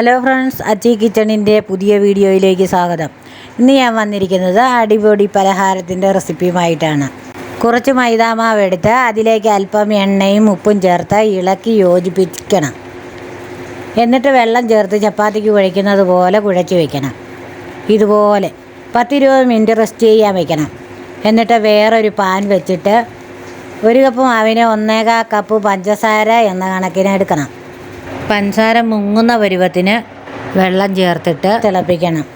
Hello friends അച്ചി കിച്ചണിന്റെ പുതിയ വീഡിയോയിലേക്ക് സ്വാഗതം. ഇന്ന് ഞാൻ വന്നിരിക്കുന്നത് അടിപൊളി പലഹാരത്തിന്റെ റെസിപ്പിയുമായിട്ടാണ്. കുറച്ച് മൈദാമാവ് എടുത്ത് അതിലേക്ക് അല്പം എണ്ണയും ഉപ്പും ചേർത്ത് ഇളക്കി യോജിപ്പിക്കണം. എന്നിട്ട് വെള്ളം ചേർത്ത് ചപ്പാത്തിക്ക് കുഴയ്ക്കുന്നത് പോലെ കുഴച്ച് വയ്ക്കണം ഇതുപോലെ പത്തിരുപത് മിനിറ്റ് റെസ്റ്റ് ചെയ്യാൻ വയ്ക്കണം എന്നിട്ട് വേറൊരു പാൻ വെച്ചിട്ട് ഒരു കപ്പ് മാവിന് ഒന്നേകാൽ കപ്പ് പഞ്ചസാര എന്ന കണക്കിന് എടുക്കണം. പഞ്ചസാര മുങ്ങുന്ന പരുവത്തിന് വെള്ളം ചേർത്തിട്ട് തിളപ്പിക്കണം.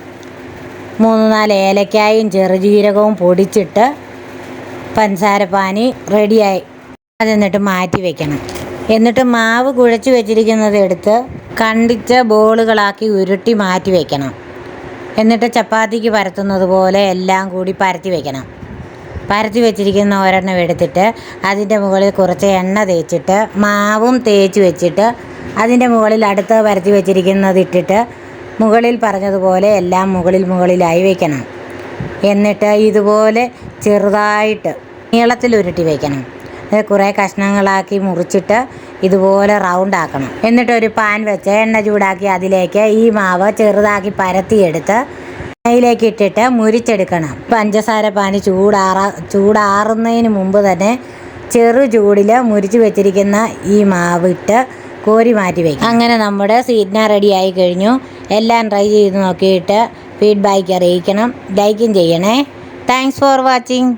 മൂന്ന് നാല് ഏലക്കായും ചെറുജീരകവും പൊടിച്ചിട്ട് പഞ്ചസാര പാനി റെഡിയായി അതെന്നിട്ട് മാറ്റി വെക്കണം. എന്നിട്ട് മാവ് കുഴച്ച് വെച്ചിരിക്കുന്നത് എടുത്ത് കണ്ടിച്ച ബോളുകളാക്കി ഉരുട്ടി മാറ്റി വെക്കണം. എന്നിട്ട് ചപ്പാത്തിക്ക് പരത്തുന്നത് പോലെ എല്ലാം കൂടി പരത്തി വെക്കണം. പരത്തി വെച്ചിരിക്കുന്ന ഒരെണ്ണം എടുത്തിട്ട് അതിന്റെ മുകളിൽ കുറച്ച് എണ്ണ തേച്ചിട്ട് മാവും തേച്ച് വെച്ചിട്ട് അതിന്റെ മുകളിൽ അടുത്ത് പരത്തി വെച്ചിരിക്കുന്നത് ഇട്ടിട്ട് മുകളിൽ പറഞ്ഞതുപോലെ എല്ലാം മുകളിൽ മുകളിലായി വയ്ക്കണം എന്നിട്ട് ഇതുപോലെ ചെറുതായിട്ട് നീളത്തിൽ ഉരുട്ടി വയ്ക്കണം അത് കുറേ കഷ്ണങ്ങളാക്കി മുറിച്ചിട്ട് ഇതുപോലെ റൗണ്ട് ആക്കണം. എന്നിട്ട് ഒരു പാൻ വെച്ച് എണ്ണ ചൂടാക്കി അതിലേക്ക് ഈ മാവ് ചെറുതാക്കി പരത്തിയെടുത്ത് എണ്ണയിലേക്ക് ഇട്ടിട്ട് മുരിച്ചെടുക്കണം. പഞ്ചസാര പാനി ചൂടാറാ ചൂടാറുന്നതിന് മുമ്പ് തന്നെ ചെറു ചൂടിൽ മുരിച്ച് വെച്ചിരിക്കുന്ന ഈ മാവിട്ട് കോരി മാറ്റി വയ്ക്കും അങ്ങനെ നമ്മുടെ സ്വീറ്റ്ന റെഡി ആയി കഴിഞ്ഞു. എല്ലാം ട്രൈ ചെയ്ത് നോക്കിയിട്ട് ഫീഡ്ബാക്ക് അറിയിക്കണം. ലൈക്കും ചെയ്യണേ. Thanks for watching